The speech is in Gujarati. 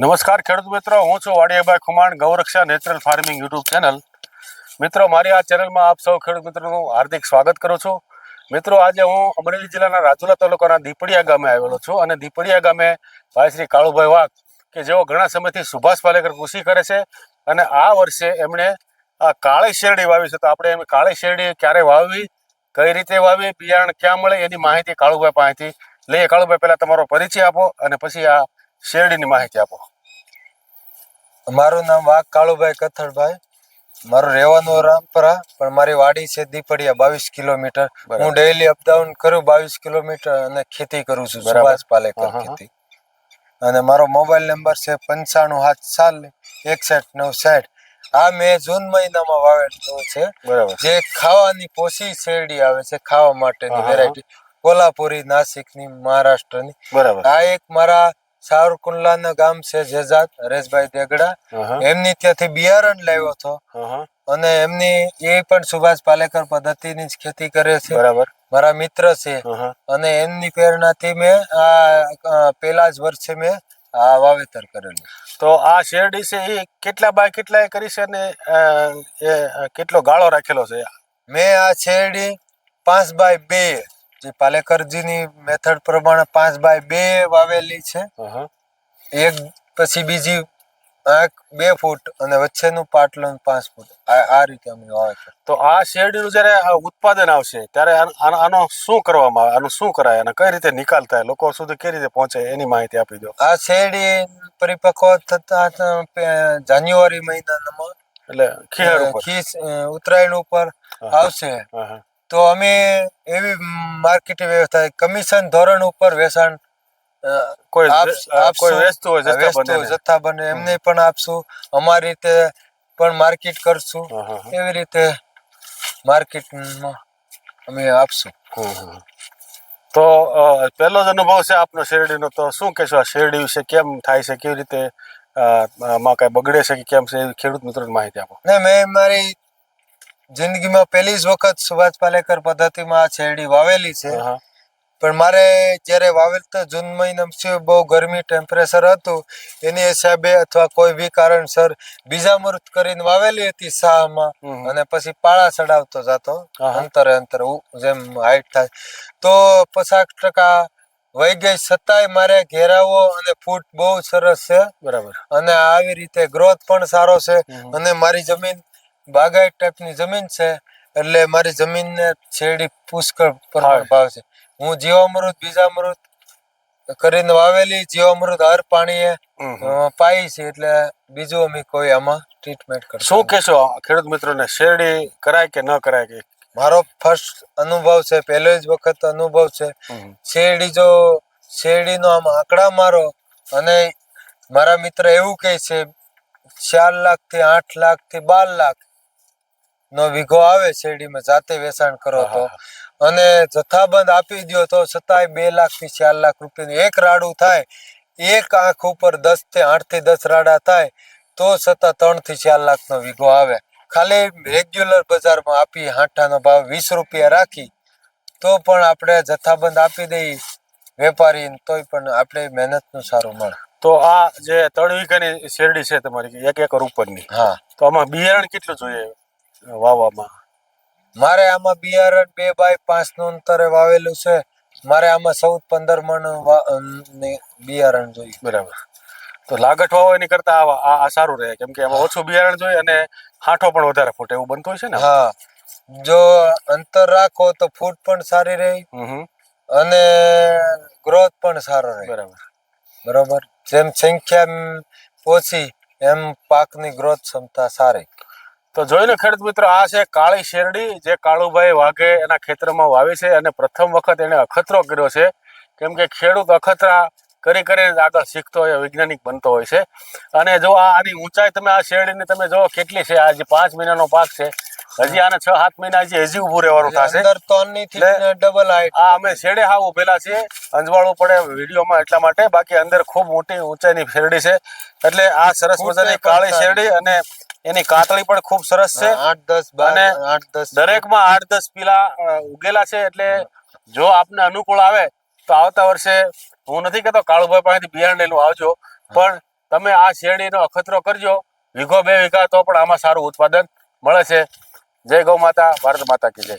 નમસ્કાર ખેડૂત મિત્રો, હું છું Vadiyabhai Khuman, Gauraksha natural farming YouTube channel. મિત્રો, મારી આ ચેનલમાં આપ સૌ ખેડૂત મિત્રોનું હાર્દિક સ્વાગત કરું છું. મિત્રો, આજે હું અમરેલી જિલ્લાના રાજુલા તાલુકાના દીપડિયા ગામે આવેલો છું અને દીપડિયા ગામે ભાઈ શ્રી કાળુભાઈ વાઘ, કે જેઓ ઘણા સમયથી સુભાષ પાલેકર કૃષિ કરે છે અને આ વર્ષે એમણે આ કાળી શેરડી વાવી છે. તો આપણે એમ કાળી શેરડી ક્યારે વાવવી, કઈ રીતે વાવી બિયારણ ક્યાં મળે, એની માહિતી કાળુભાઈ પાસેથી લઈએ. કાળુભાઈ, પહેલાં તમારો પરિચય આપો અને પછી આ શેરડીની માહિતી આપો. મારું નામ વાઘ કાળુભાઈ કથળભાઈ. મારું રહેવાનું રામપરા પણ મારી વાડી છે દીપડિયા બાવીસ કિલોમીટર. હું ડેઈલી અપડાઉન કરું બાવીસ કિલોમીટર અને ખેતી કરું છું. સુભાષ પાલેકર. ખેતી. અને મારો મોબાઈલ નંબર છે પંચાણું સાત સાલ એકસઠ નવ સાઠ. આ મેં જૂન મહિનામાં વાવેલું છે. જે ખાવાની પોસી શેરડી આવે છે ખાવા માટેની વેરાયટી કોલ્હાપુરી નાસિકની મહારાષ્ટ્રની. બરાબર. આ એક મારા સાવરકુંડલાના ગામ છે જેજાદ હરેશભાઈ દેગડા. એમની ત્યાંથી બિયારણ લાવ્યો હતો. અને એમની એ પણ સુભાષ પાલેકર પદ્ધતિની જ ખેતી કરે છે. બરાબર. મારા મિત્ર છે. અને એમની પ્રેરણાથી મેં આ પેલા જ વર્ષે મેં આ વાવેતર કરેલું. તો આ શેરડી છે એ કેટલા બાય કેટલા કરી છે અને કેટલો ગાળો રાખેલો છે? મેં આ શેરડી પાંચ બાય બે જે પાલેકરજીની મેથડ પ્રમાણે પાંચ બાય બે વાવેલી છે. એક પછી બીજી આંખ બે ફૂટ અને વચ્ચેનું પાટલું પાંચ ફૂટ. આ રીતે અમે વાવેતર તો આ શેરડીનું જ્યારે ઉત્પાદન આવશે ત્યારે આનો- શું કરવામાં આવે? આનું શું કરાય? અને કઈ રીતે નિકાલ થાય? લોકો સુધી કઈ રીતે પહોંચે? એની માહિતી આપી દો. આ શેરડી પરિપક્વ થતા જાન્યુઆરી મહિનામાં એટલે ખીર ઉત્તરાયણ ઉપર આવશે. તો અમે એવી માર્કેટિંગ વ્યવસ્થા કમિશન ધોરણ ઉપર વેચાણ કોઈ વેચતું હોય જથ્થા વેચતું બંને જથ્થા બને એમને પણ આપશું. અમારી રીતે પણ માર્કેટ કરશું. એવી રીતે માર્કેટમાં અમે આપશું. તો પહેલો જ અનુભવ છે આપનો શેરડીનો. તો શું કહેશો આ શેરડી વિશે? કેમ થાય છે? કેવી રીતે માં કાંઈ બગડે છે કે કેમ છે? ખેડૂત મિત્રોને માહિતી આપો. ને મેં મારી જિંદગીમાં પહેલી જ વખત સુભાષ પાલેકર પદ્ધતિમાં આ શેરડી વાવેલી છે. પણ મારે જ્યારે વાવેલ તો જૂન મહિનામાં છે બહુ ગરમી ટેમ્પરેચર હતું. એની હિસાબે અથવા કોઈ બી કારણસર બીજા મૃત કરીને વાવેલી હતી શાહમાં અને પછી પાળા ચડાવતો જતો. અંતરે અંતરે જેમ હાઈટ થાય. તો પચાસ ટકા વહી ગઈ છતાંય મારે ઘેરાવો અને ફૂટ બહુ સરસ છે. બરાબર. અને આવી રીતે ગ્રોથ પણ સારો છે. અને મારી જમીન બાગાયત ટાઈપની જમીન છે એટલે મારી જમીનને શેરડી પુષ્કળ પ્રમાણ ભાવ છે. હું જીવામૃત બીજામૃત કરીને વાવેલી જીવામૃત હર પાણીએ પાઈ છે એટલે બીજું અમે કોઈ આમાં ટ્રીટમેન્ટ કરતા શું કહેશો ખેડૂત મિત્રોને શેરડી કરાય કે ન કરાય કે? મારો ફર્સ્ટ અનુભવ છે પહેલો જ વખત અનુભવ છે. શેરડી જો શેરડીનો આમ આંકડા મારો અને મારા મિત્ર એવું કહે છે ચાર લાખથી આઠ લાખથી બાર લાખ નો વીઘો આવે શેરડીમાં જાતે વેચાણ કરો તો. અને જથ્થાબંધ આપી દ્યો તો છતાંય બે લાખથી ચાર લાખ રૂપિયાનું એક રાડું થાય. એક આંખ ઉપર દસથી આઠથી દસ રાડા થાય તો છતાં ત્રણથી ચાર લાખ નો વીઘો આવે. ખાલી રેગ્યુલર બજારમાં આપી હાંઠાનો ભાવ વીસ રૂપિયા રાખી તો પણ આપણે જથ્થાબંધ આપી દઈએ વેપારી તોય પણ આપણે મહેનતનું સારું મળે. તો આ જે ત્રણ વીઘાની શેરડી છે તમારી એક એકર ઉપરની હા. તો આમાં બિયારણ કેટલું જોઈએ? વાવવામાં. મારે આમાં બિયારણ બે બાય પાંચનું અંતરે વાવેલું છે. મારે આમાં ચૌદ પંદર મણ બિયારણ જોઈએ. બરાબર. તો લાગઠ વાવો એની કરતા આ આ સારું રહે. કેમ કે એમાં ઓછું બિયારણ જોઈએ અને હાંઠો પણ વધારે ફૂટે એવું બનતું છે ને હા. જો અંતર રાખો તો ફૂટ પણ સારી રહે. અને ગ્રોથ પણ સારો રહે. બરાબર. બરાબર? જેમ સંખ્યા ઓછી એમ પાકની ગ્રોથ ક્ષમતા સારી. તો જોઈ લો ખેડૂત મિત્રો આ છે કાળી શેરડી જે કાળુભાઈ વાઘે એના ખેતરમાં વાવી છે અને પ્રથમ વખત એને અખતરો કર્યો છે. કેમ કે ખેડૂત અખતરા કરી કરીને આગળ શીખતો હોય વૈજ્ઞાનિક બનતો હોય છે. અને જો આ આની ઊંચાઈ તમે આ શેરડીની તમે જો કેટલી છે આજે પાંચ મહિનાનો પાક છે હજી આને છ સાત મહિના હજી હજી ઊભું રહેવાનું થશે. ડબલ આ અમે શેડે હાવ ઉભેલા છીએ અંજવાળું પડે વિડીયોમાં એટલા માટે બાકી અંદર ખૂબ મોટી ઊંચાઈની શેરડી છે. એટલે આ સરસ મજાની કાળી શેરડી અને એની કાતળી પણ ખૂબ સરસ છે. આઠ દસ અને આઠ દસ દરેકમાં આઠ દસ પીલા ઉગેલા છે એટલે જો આપને અનુકૂળ આવે તો આવતા વર્ષે હું નથી કહેતો કાળુભાઈ પાસેથી બિયારણ લેલું આવજો પણ તમે આ શેરડીનો અખતરો કરજો. વીઘો બે વીઘા તો પણ આમાં સારું ઉત્પાદન મળે છે. જય ગૌ માતા ભારત માતા કી જય.